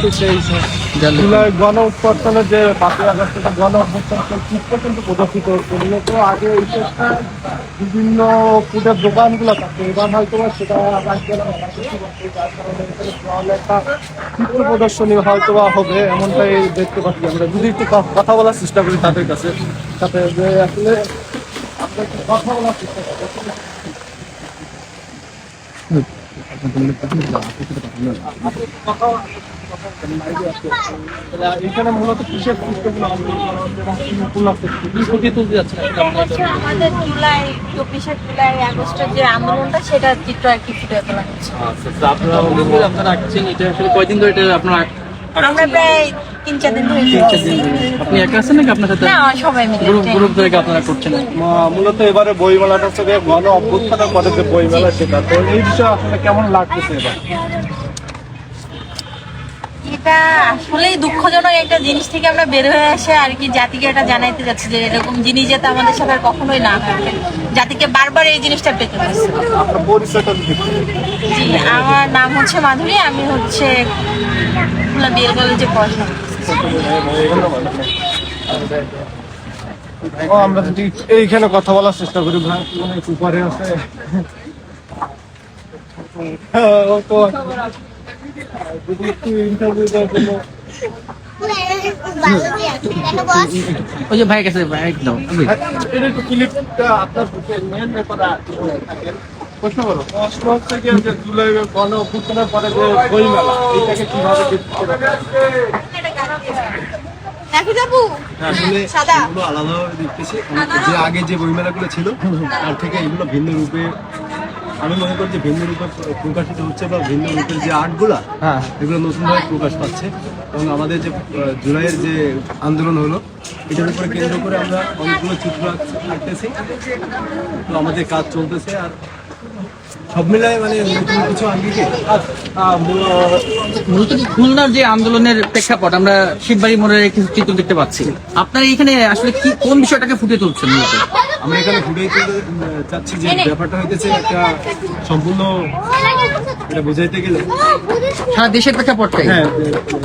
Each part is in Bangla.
কিন্তু সেই জুলাই গণ উৎপত্তনের যে পাঁচই আগস্টের গণ সেই চিত্র কিন্তু প্রদর্শিত হচ্ছে। মূলত আগে এই চেষ্টা বিভিন্ন ফুডের দোকানগুলো থাকতো এবার হয়তো সেটা একটা চিত্র প্রদর্শনী হয়তো বা হবে এমনটাই দেখতে পাচ্ছি আমরা। যদি একটু কথা বলার চেষ্টা করি তাদের কাছে তাতে যে আসলে কথা বলার চেষ্টা করি এখানে মূলত কিসের পুস্তকগুলো উপলক্ষে তুলতে হচ্ছে আমাদের জুলাই চব্বিশে জুলাই আগস্টের যে আন্দোলনটা সেটা চিত্র আর কি ফুটে তোলা হচ্ছে। আপনারা অনেকদিন আপনারা আঁকছেন এটা আসলে কয়দিন ধরে এটা আপনারা আমরা প্রায় তিন চার দিন ধরে। আপনি একা আছেন নাকি আপনার সাথে? না সবাই মিলে। গ্রুপ গ্রুপ ধরে আপনারা করছেন? মূলত এবারে বইমেলাটা হচ্ছে গিয়ে গণ অভ্যুত্থানের পরে যে বইমেলা সেটা তো এই বিষয়ে আসলে কেমন লাগতেছে এবার? এটা আসলেই দুঃখজনক একটা জিনিস থেকে আমরা বের হয়ে এসে আর কি জাতিকে এটা জানাইতে যাচ্ছি যে এরকম জিনিস যাতে আমাদের সাথে আর কখনোই না হয় জাতিকে বারবার এই জিনিসটা পেতে হচ্ছে। জি আমার নাম হচ্ছে মাধুরী আমি হচ্ছে খুলনা বিএল কলেজে পড়াশোনা। আমরা যদি এইখানে কথা বলার চেষ্টা করি ভাই মানে আছে। ও তো যদি একটু ইন্টারভিউ দেওয়ার জন্য ওই যে ভাই কাছে ভাই দাও হ্যাঁ, এটা একটু ক্লিপটা আপনার মেন ব্যাপার থাকেন প্রশ্ন করো প্রশ্ন হচ্ছে কি যে জুলাই গণ অভ্যুত্থানের পরে যে বইমেলা এইটাকে কীভাবে দেখতে নাকি যাব আসলে সাদা। এগুলো আলাদাভাবে দেখতেছি। যে আগে যে বইমেলাগুলো ছিল তার থেকে এগুলো ভিন্ন রূপে আমি মনে করি যে ভিন্ন রূপে প্রকাশিত হচ্ছে বা ভিন্ন রূপের যে আর্টগুলা হ্যাঁ। এগুলো নতুনভাবে প্রকাশ পাচ্ছে। এবং আমাদের যে জুলাইয়ের যে আন্দোলন হলো এটার উপরে কেন্দ্র করে আমরা অনেকগুলো চিত্র আঁক- আঁকতেছি। তো আমাদের কাজ চলতেছে আর সব মিলায় মানে নতুন কিছু আঙ্গিকে মূলত খুলনার যে আন্দোলনের প্রেক্ষাপট আমরা শিববাড়ি মোড়ের কিছু চিত্র দেখতে পাচ্ছি। আপনারা এখানে আসলে কি কোন বিষয়টাকে ফুটিয়ে তুলছেন মূলত? আমরা এখানে ফুটে চাচ্ছি যে ব্যাপারটা হইতেছে একটা সম্পূর্ণ এটা বুঝাইতে গেলে। সারা দেশের প্রেক্ষাপটটাই। হ্যাঁ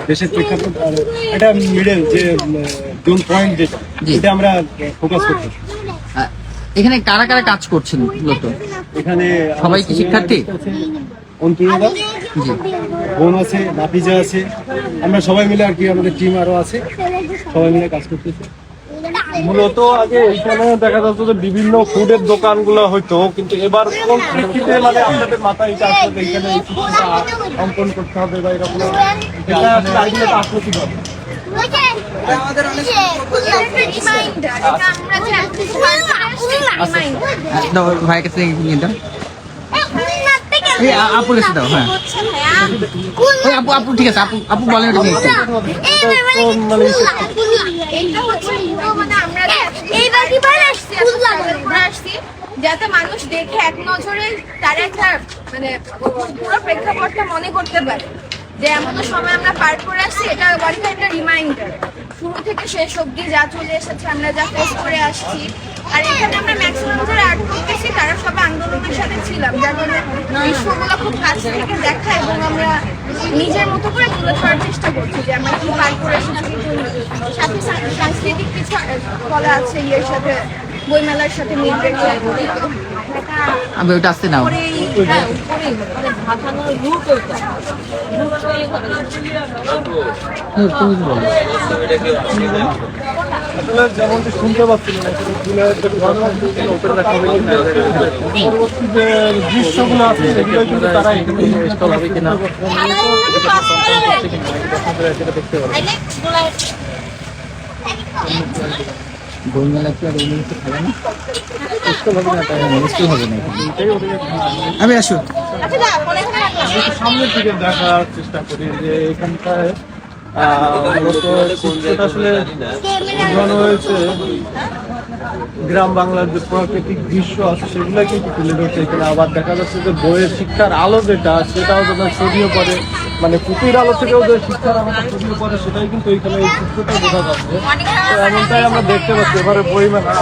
দেশের প্রেক্ষাপট আর এটা মিডল যে জোন পয়েন্ট যেটা এটা আমরা ফোকাস করতে এখানে কারা কারা কাজ করছেন মূলত? এখানে সবাই কি শিক্ষার্থী? অন্তুরদা জি। বোন আছে নাপিজা আছে। আমরা সবাই মিলে আর কি আমাদের টিম আরও আছে। সবাই মিলে কাজ করতেছি। মূলত আগে এইখানে দেখা যাচ্ছে যে বিভিন্ন ফুডের দোকানগুলো হইতো কিন্তু এবার কোন প্রেক্ষিতে মানে আপনাদের মাথায় এটা আসলে চিত্রটা অঙ্কন করতে হবে বা এরকম এটা আসলে আইডিয়াটা আসলো কীভাবে? আহ, দাও ভাই কাছে নিয়ে দাও। এই আ- আপুর কাছে দাও হ্যাঁ। ওই আপু আপু ঠিক আছে আপু আপু বলেন এটা নিয়ে। যাতে মানুষ দেখে এক নজরে তার একটা মানে পুরো প্রেক্ষাপটটা মনে করতে পারে। যে এমন সময় আমরা পার করে আসছি এটা ওয়ান একটা রিমাইন্ডার শুরু থেকে শেষ অবধি যা চলে এসেছে, আমরা যা ফেস করে আসছি। আর এখানে আমরা ম্যাক্সিমাম যারা আর্ট করতেছি তারা সবাই আন্দোলনের সাথে ছিলাম, যার জন্য দৃশ্যগুলো খুব কাছ থেকে দেখা এবং আমরা নিজের মতো করে তুলে ধরার চেষ্টা করছি যে আমরা কি পার করে এসেছি। সাথে সাংস্কৃতিক কিছু কলা আছে, ইয়ের সাথে বইমেলার সাথে মিল রেখে আমি ওটা আসতে নাও। যেমনটি শুনতে পাচ্ছিলেন দৃশ্যগুলো আছে সেগুলো কিন্তু তারা হবে কিনা বইমেলা কি আর কিছু খাবে না? হবে না, তাই স্কুল হবে না আমি আসো সামনের দিকে দেখার চেষ্টা করি যে এখানটায় আসলে হয়েছে। গ্রাম বাংলার যে প্রাকৃতিক দৃশ্য আছে, সেগুলো কিন্তু তুলে ধরছে। এখানে আবার দেখা যাচ্ছে যে বইয়ের শিক্ষার আলো যেটা, সেটাও যেন ছড়িয়ে পড়ে। মানে পুঁতির আলো থেকেও যে শিক্ষার আলোটা ছড়িয়ে সেটাই কিন্তু এইখানে এই চিত্রটা বোঝা যাচ্ছে। তো এমনটাই আমরা দেখতে পাচ্ছি, এবারে বই মেলা